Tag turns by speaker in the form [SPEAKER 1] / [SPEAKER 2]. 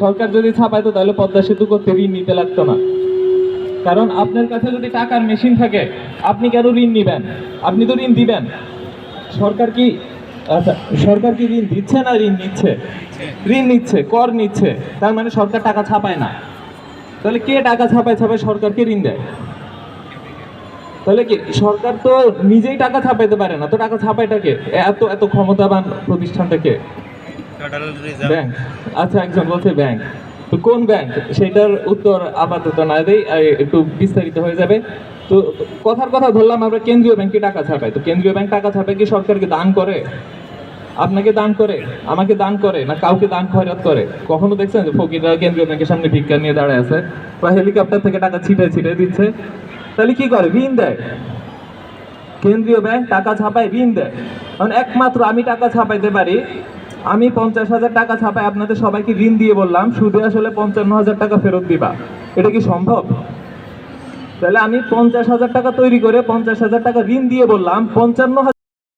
[SPEAKER 1] সরকার যদি ছাপাইতো, তাহলে পদ্মা সেতু করতে ঋণ নিতে লাগতো না। কারণ আপনার কাছে যদি টাকার মেশিন থাকে, আপনি কেন ঋণ নিবেন? আপনি তো ঋণ দিবেন। সরকার কি আচ্ছা সরকার কি ঋণ দিচ্ছে না ঋণ নিচ্ছে? ঋণ নিচ্ছে, কর নিচ্ছে, তার মানে সরকার টাকা ছাপায় না। তাহলে কে টাকা ছাপায় ছাপায় সরকারকে ঋণ দেয়? তাহলে কি, সরকার তো নিজেই টাকা ছাপাইতে পারে না, তো টাকা ছাপাইটাকে এত এত ক্ষমতাবান প্রতিষ্ঠানটাকে আচ্ছা একজন বলছে ব্যাংক তো কোন ব্যাংক সেটার উত্তর আপাতত না দেই একটু বিস্তারিত হয়ে যাবে। তো কথার কথা ধরলাম, আমরা কেন্দ্রীয় ব্যাংকে টাকা ছাপাই? তো কেন্দ্রীয় ব্যাংক টাকা ছাপায় কি সরকারকে দান করে? আপনাকে দান করে? আমাকে দান করে? না কাউকে দান, খয়রাত করে? কখনো দেখছেন যে ফকিররা কেন্দ্রীয় ব্যাংকের সামনে ভিক্ষা নিয়ে দাঁড়ায় আছে? বা হেলিকপ্টার থেকে টাকা ছিটায় ছিটায় দিচ্ছে। তাহলে কি করে? ঋণ দেয়। কেন্দ্রীয় ব্যাংক টাকা ছাপায়, ঋণ দেয়। কারণ একমাত্র আমি টাকা ছাপাইতে পারি আমি পঞ্চাশ হাজার টাকা ছাপাই আপনাদের সবাইকে ঋণ দিয়ে বললাম, সুদে আসলে পঞ্চান্ন হাজার টাকা ফেরত দিবা। এটা কি সম্ভব? তাহলে আমি পঞ্চাশ হাজার টাকা তৈরি করে পঞ্চাশ হাজার টাকা ঋণ দিয়ে বললাম, পঞ্চান্ন